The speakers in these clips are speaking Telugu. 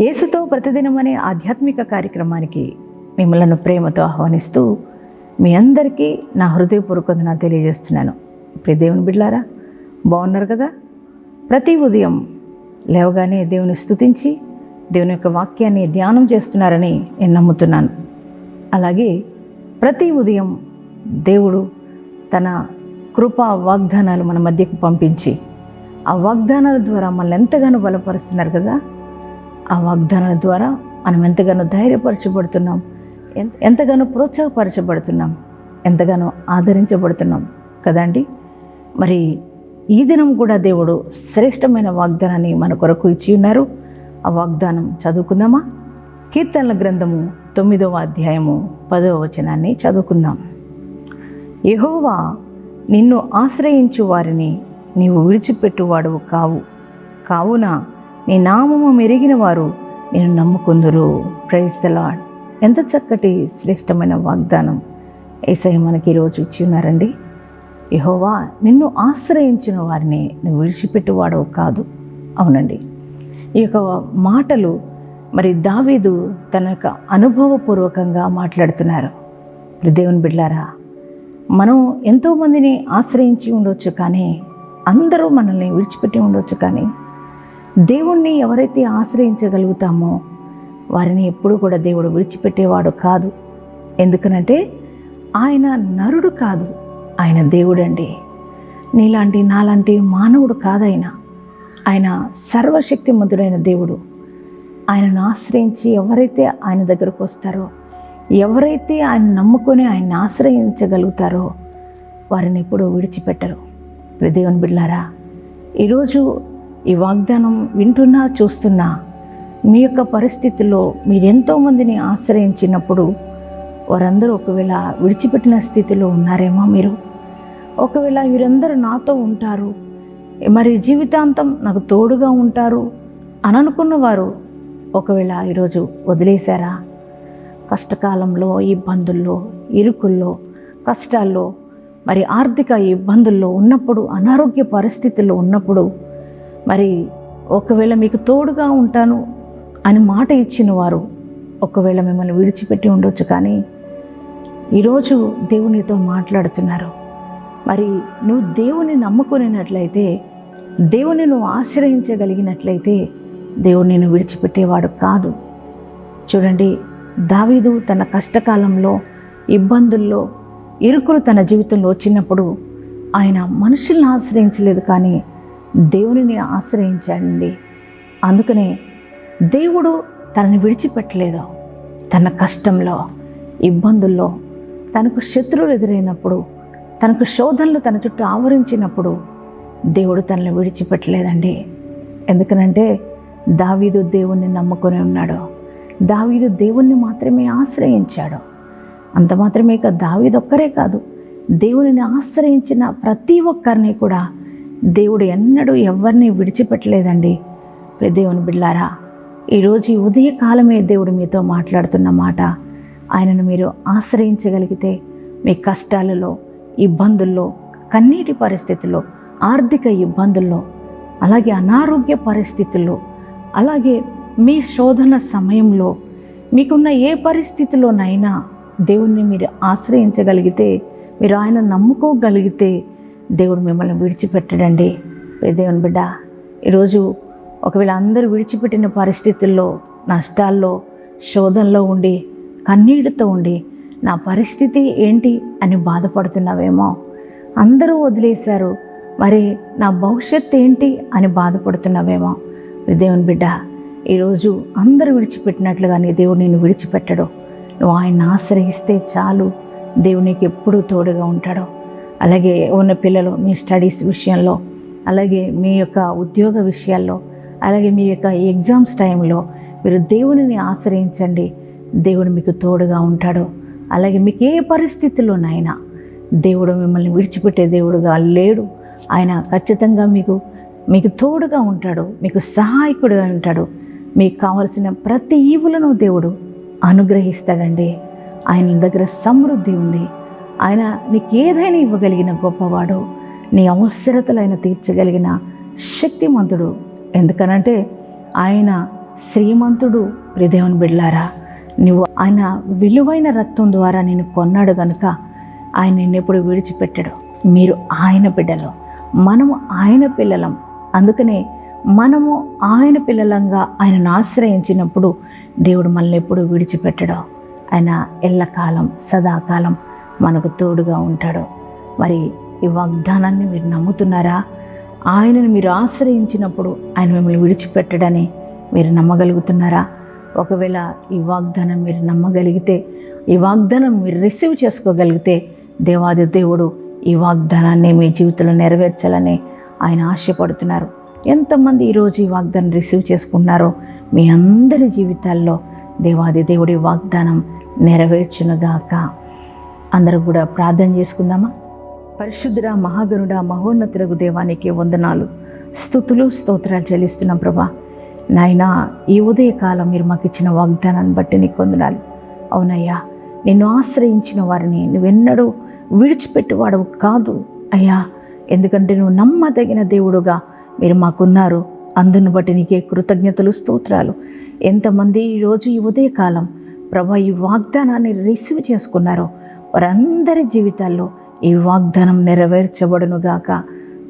యేసుతో ప్రతిదినం అనే ఆధ్యాత్మిక కార్యక్రమానికి మిమ్మలను ప్రేమతో ఆహ్వానిస్తూ మీ అందరికీ నా హృదయపూర్వకంగా తెలియజేస్తున్నాను. ప్రియ దేవుని బిడ్లారా బాగున్నారు కదా? ప్రతి ఉదయం లేవగానే దేవుని స్తుతించి దేవుని యొక్క వాక్యాన్ని ధ్యానం చేస్తున్నారని నేను నమ్ముతున్నాను. అలాగే ప్రతి ఉదయం దేవుడు తన కృపా వాగ్దానాలు మన మధ్యకు పంపించి ఆ వాగ్దానాల ద్వారా మనల్ని ఎంతగానో బలపరుస్తున్నారు కదా? ఆ వాగ్దానాల ద్వారా మనం ఎంతగానో ధైర్యపరచబడుతున్నాం. ఎంతగానో ప్రోత్సాహపరచబడుతున్నాం. ఎంతగానో ఆదరించబడుతున్నాం. కదండి మరి ఈ దినం కూడా దేవుడు శ్రేష్టమైన వాగ్దానాన్ని మన కొరకు ఇచ్చి ఉన్నారు. ఆ వాగ్దానం చదువుకుందామా? కీర్తనల గ్రంథము తొమ్మిదవ అధ్యాయము పదవ వచనాన్ని చదువుకుందాం. యహోవా నిన్ను ఆశ్రయించు వారిని నీవు విడిచిపెట్టువాడువు కావు. కావున నీ నామము మెరిగిన వారు నేను నమ్ముకుందురు. ప్రైజ్ ద లాడ్ ఎంత చక్కటి శ్రేష్టమైన వాగ్దానం ఏసై మనకి ఈరోజు ఇచ్చి ఉన్నారండి. యహోవా నిన్ను ఆశ్రయించిన వారిని నువ్వు విడిచిపెట్టువాడవు కాదు. అవునండి. ఈ యొక్క మాటలు మరి దావీదు తన యొక్క అనుభవపూర్వకంగా మాట్లాడుతున్నారు. ఇప్పుడు దేవుని బిడ్లారా మనం ఎంతోమందిని ఆశ్రయించి ఉండొచ్చు కానీ అందరూ మనల్ని విడిచిపెట్టి ఉండొచ్చు కానీ దేవుణ్ణి ఎవరైతే ఆశ్రయించగలుగుతామో వారిని ఎప్పుడు కూడా దేవుడు విడిచిపెట్టేవాడు కాదు. ఎందుకనంటే ఆయన నరుడు కాదు. ఆయన దేవుడండి. నీలాంటి నాలాంటి మానవుడు కాదైన ఆయన సర్వశక్తిమంతుడైన దేవుడు. ఆయనను ఆశ్రయించి ఎవరైతే ఆయన దగ్గరకు వస్తారో ఎవరైతే ఆయన నమ్ముకొని ఆయన్ని ఆశ్రయించగలుగుతారో వారిని ఎప్పుడూ విడిచిపెట్టరు. దేవుని బిడ్లారా ఈరోజు ఈ వాగ్దానం వింటున్నా చూస్తున్నా మీ యొక్క పరిస్థితుల్లో మీరు ఎంతోమందిని ఆశ్రయించినప్పుడు వారందరూ ఒకవేళ విడిచిపెట్టిన స్థితిలో ఉన్నారేమో మీరు? ఒకవేళ వీరందరూ నాతో ఉంటారు మరి జీవితాంతం నాకు తోడుగా ఉంటారు అని అనుకున్న వారు ఒకవేళ ఈరోజు వదిలేశారా? కష్టకాలంలో ఇబ్బందుల్లో ఇరుకుల్లో కష్టాల్లో మరి ఆర్థిక ఇబ్బందుల్లో ఉన్నప్పుడు అనారోగ్య పరిస్థితుల్లో ఉన్నప్పుడు మరి ఒకవేళ మీకు తోడుగా ఉంటాను అని మాట ఇచ్చిన వారు ఒకవేళ మిమ్మల్ని విడిచిపెట్టి ఉండొచ్చు కానీ ఈరోజు దేవునితో మాట్లాడుతున్నారు. మరి నువ్వు దేవుని నమ్ముకునేటట్లయితే దేవుని నువ్వు ఆశ్రయించగలిగినట్లయితే దేవుడు నేను విడిచిపెట్టేవాడు కాదు. చూడండి దావీదు తన కష్టకాలంలో ఇబ్బందుల్లో ఇరుకులు తన జీవితంలో వచ్చినప్పుడు ఆయన మనుషుల్ని ఆశ్రయించలేదు కానీ దేవునిని ఆశ్రయించాడండి అందుకనే దేవుడు తనని విడిచిపెట్టలేదు. తన కష్టంలో ఇబ్బందుల్లో తనకు శత్రువులు ఎదురైనప్పుడు తనకు శోధనలు తన చుట్టూ ఆవరించినప్పుడు దేవుడు తనని విడిచిపెట్టలేదండి. ఎందుకనంటే దావీదు దేవుణ్ణి నమ్ముకొని ఉన్నాడు. దావీదు దేవుణ్ణి మాత్రమే ఆశ్రయించాడు. అంత మాత్రమే కాదు దావీదు ఒక్కరే కాదు. దేవునిని ఆశ్రయించిన ప్రతి ఒక్కరిని కూడా దేవుడు ఎన్నడూ ఎవరిని విడిచిపెట్టలేదండి. దేవుని బిడ్లారా ఈరోజు ఉదయకాలమే దేవుడు మీతో మాట్లాడుతున్న మాట. ఆయనను మీరు ఆశ్రయించగలిగితే మీ కష్టాలలో ఇబ్బందుల్లో కన్నీటి పరిస్థితుల్లో ఆర్థిక ఇబ్బందుల్లో అలాగే అనారోగ్య పరిస్థితుల్లో అలాగే మీ శోధన సమయంలో మీకున్న ఏ పరిస్థితిలోనైనా దేవుణ్ణి మీరు ఆశ్రయించగలిగితే మీరు ఆయన నమ్ముకోగలిగితే దేవుడు మిమ్మల్ని విడిచిపెట్టడండి. దేవుని బిడ్డ ఈరోజు ఒకవేళ అందరూ విడిచిపెట్టిన పరిస్థితుల్లో నష్టాల్లో శోధనలో ఉండి కన్నీటితో ఉండి నా పరిస్థితి ఏంటి అని బాధపడుతున్నావేమో. అందరూ వదిలేశారు మరి నా భవిష్యత్ ఏంటి అని బాధపడుతున్నావేమో. దేవుని బిడ్డ ఈరోజు అందరూ విడిచిపెట్టినట్లుగా నీ దేవుడు నేను విడిచిపెట్టడు. నువ్వు ఆయన్ని ఆశ్రయిస్తే చాలు దేవునికి ఎప్పుడూ తోడుగా ఉంటాడు. అలాగే ఉన్న పిల్లలు మీ స్టడీస్ విషయంలో అలాగే మీ యొక్క ఉద్యోగ విషయాల్లో అలాగే మీ యొక్క ఎగ్జామ్స్ టైంలో మీరు దేవునిని ఆశ్రయించండి. దేవుడు మీకు తోడుగా ఉంటాడు. అలాగే మీకు ఏ పరిస్థితుల్లోనైనా దేవుడు మిమ్మల్ని విడిచిపెట్టే దేవుడుగా లేడు. ఆయన ఖచ్చితంగా మీకు మీకు తోడుగా ఉంటాడు. మీకు సహాయకుడుగా ఉంటాడు. మీకు కావలసిన ప్రతి ఈవులను దేవుడు అనుగ్రహిస్తాడండి. ఆయన దగ్గర సమృద్ధి ఉంది. ఆయన నీకు ఏదైనా ఇవ్వగలిగిన గొప్పవాడు నీ అవసరతలైన తీర్చగలిగిన శక్తిమంతుడు. ఎందుకనంటే ఆయన శ్రీమంతుడు ప్రిదేవుని బిడ్లారా నువ్వు ఆయన విలువైన రక్తం ద్వారా నేను కొన్నాడు కనుక ఆయన నిన్నెప్పుడు విడిచిపెట్టాడు. మీరు ఆయన బిడ్డలు. మనము ఆయన పిల్లలం. అందుకనే మనము ఆయన పిల్లలంగా ఆయనను ఆశ్రయించినప్పుడు దేవుడు మనల్ని ఎప్పుడు విడిచిపెట్టడు. ఆయన ఎల్లకాలం సదాకాలం మనకు తోడుగా ఉంటాడు. మరి ఈ వాగ్దానాన్ని మీరు నమ్ముతున్నారా? ఆయనను మీరు ఆశ్రయించినప్పుడు ఆయన మిమ్మల్ని విడిచిపెట్టడని మీరు నమ్మగలుగుతున్నారా? ఒకవేళ ఈ వాగ్దానం మీరు నమ్మగలిగితే ఈ వాగ్దానం మీరు రిసీవ్ చేసుకోగలిగితే దేవాది దేవుడు ఈ వాగ్దానాన్ని మీ జీవితంలో నెరవేర్చాలని ఆయన ఆశపడుతున్నారు. ఎంతమంది ఈరోజు ఈ వాగ్దానం రిసీవ్ చేసుకున్నారో మీ అందరి జీవితాల్లో దేవాది దేవుడి వాగ్దానం నెరవేర్చునుగాక. అందరూ కూడా ప్రార్థన చేసుకుందామా? పరిశుద్ధుడ మహాగనుడ మహోన్నతులకు దేవానికి వందనాలు. స్థుతులు స్తోత్రాలు చెల్లిస్తున్నాం ప్రభా. నాయనా ఈ ఉదయకాలం మీరు మాకు ఇచ్చిన వాగ్దానాన్ని బట్టి నీకు వందనాలు. అవునయ్యా నిన్ను ఆశ్రయించిన వారిని నువ్వెన్నడూ విడిచిపెట్టువాడవు కాదు. అయ్యా ఎందుకంటే నువ్వు నమ్మదగిన దేవుడుగా మీరు మాకున్నారు. అందును బట్టి నీకే కృతజ్ఞతలు స్తోత్రాలు. ఎంతమంది ఈరోజు ఈ ఉదయకాలం ప్రభా ఈ వాగ్దానాన్ని రిసీవ్ చేసుకున్నారో వారందరి జీవితాల్లో ఈ వాగ్దానం నెరవేర్చబడునుగాక.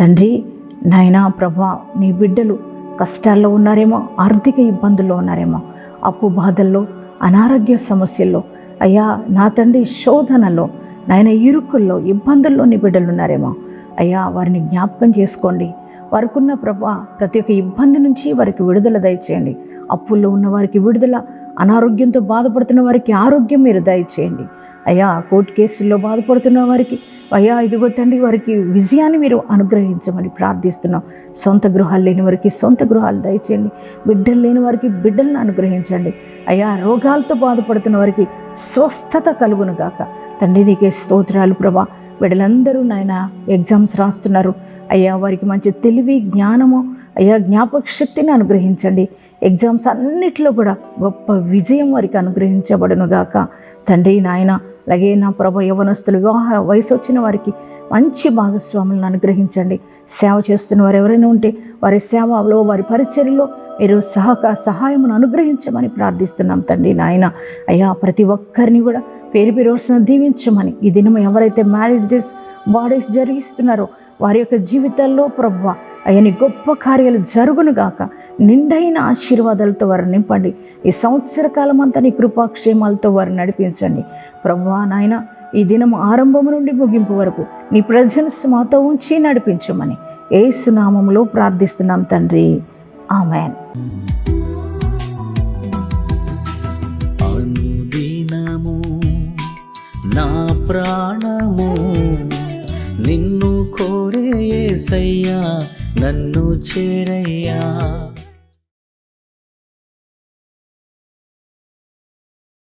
తండ్రి నాయనా ప్రభా నీ బిడ్డలు కష్టాల్లో ఉన్నారేమో ఆర్థిక ఇబ్బందుల్లో ఉన్నారేమో అప్పు బాధల్లో అనారోగ్య సమస్యల్లో అయ్యా నా తండ్రి శోధనలో నాయన ఇరుకుల్లో ఇబ్బందుల్లో నీ బిడ్డలు ఉన్నారేమో అయ్యా వారిని జ్ఞాపకం చేసుకోండి. వారికున్న ప్రభా ప్రతి ఒక్క ఇబ్బంది నుంచి వారికి విడుదల దయచేయండి. అప్పుల్లో ఉన్న వారికి విడుదల అనారోగ్యంతో బాధపడుతున్న వారికి ఆరోగ్యం మీరు దయచేయండి. అయ్యా కోర్టు కేసుల్లో బాధపడుతున్న వారికి అయ్యా ఇదిగో తండ్రి వారికి విజయాన్ని మీరు అనుగ్రహించమని ప్రార్థిస్తున్నాం. సొంత గృహాలు లేని వారికి సొంత గృహాలు దయచేయండి. బిడ్డలు లేని వారికి బిడ్డలను అనుగ్రహించండి. అయ్యా రోగాలతో బాధపడుతున్న వారికి స్వస్థత కలుగును గాక. తండ్రి నీకే స్తోత్రాలు ప్రభా. బిడ్డలందరూ నాయన ఎగ్జామ్స్ రాస్తున్నారు. అయ్యా వారికి మంచి తెలివి జ్ఞానము అయ్యా జ్ఞాపక శక్తిని అనుగ్రహించండి. ఎగ్జామ్స్ అన్నిట్లో కూడా గొప్ప విజయం వారికి అనుగ్రహించబడును గాక. తండ్రి నాయన అలాగే నా ప్రభ యవనస్తులు వివాహ వయసు వచ్చిన వారికి మంచి భాగస్వాములను అనుగ్రహించండి. సేవ చేస్తున్న వారు ఎవరైనా ఉంటే వారి సేవలో వారి పరిచర్యలో మీరు సహక సహాయమును అనుగ్రహించమని ప్రార్థిస్తున్నాం తండ్రి నాయన. అయ్యా ప్రతి ఒక్కరిని కూడా పేరు పేరు వరుసన దీవించమని ఈ దినం ఎవరైతే మ్యారేజ్ డేస్ బాడీస్ జరిగిస్తున్నారో వారి యొక్క జీవితాల్లో ప్రభు అయ్యని గొప్ప కార్యాలు జరుగును గాక. నిండైన ఆశీర్వాదాలతో వారిని నింపండి. ఈ సంవత్సర కాలం అంతా నీ కృపాక్షేమాలతో వారిని నడిపించండి. ప్రభు నాయన ఈ దినం ఆరంభం నుండి ముగింపు వరకు నీ ప్రజెన్స్ మాతో ఉంచి నడిపించమని ఏసునామంలో ప్రార్థిస్తున్నాం తండ్రి. ఆమెన్. నన్ను చేరయ్యా.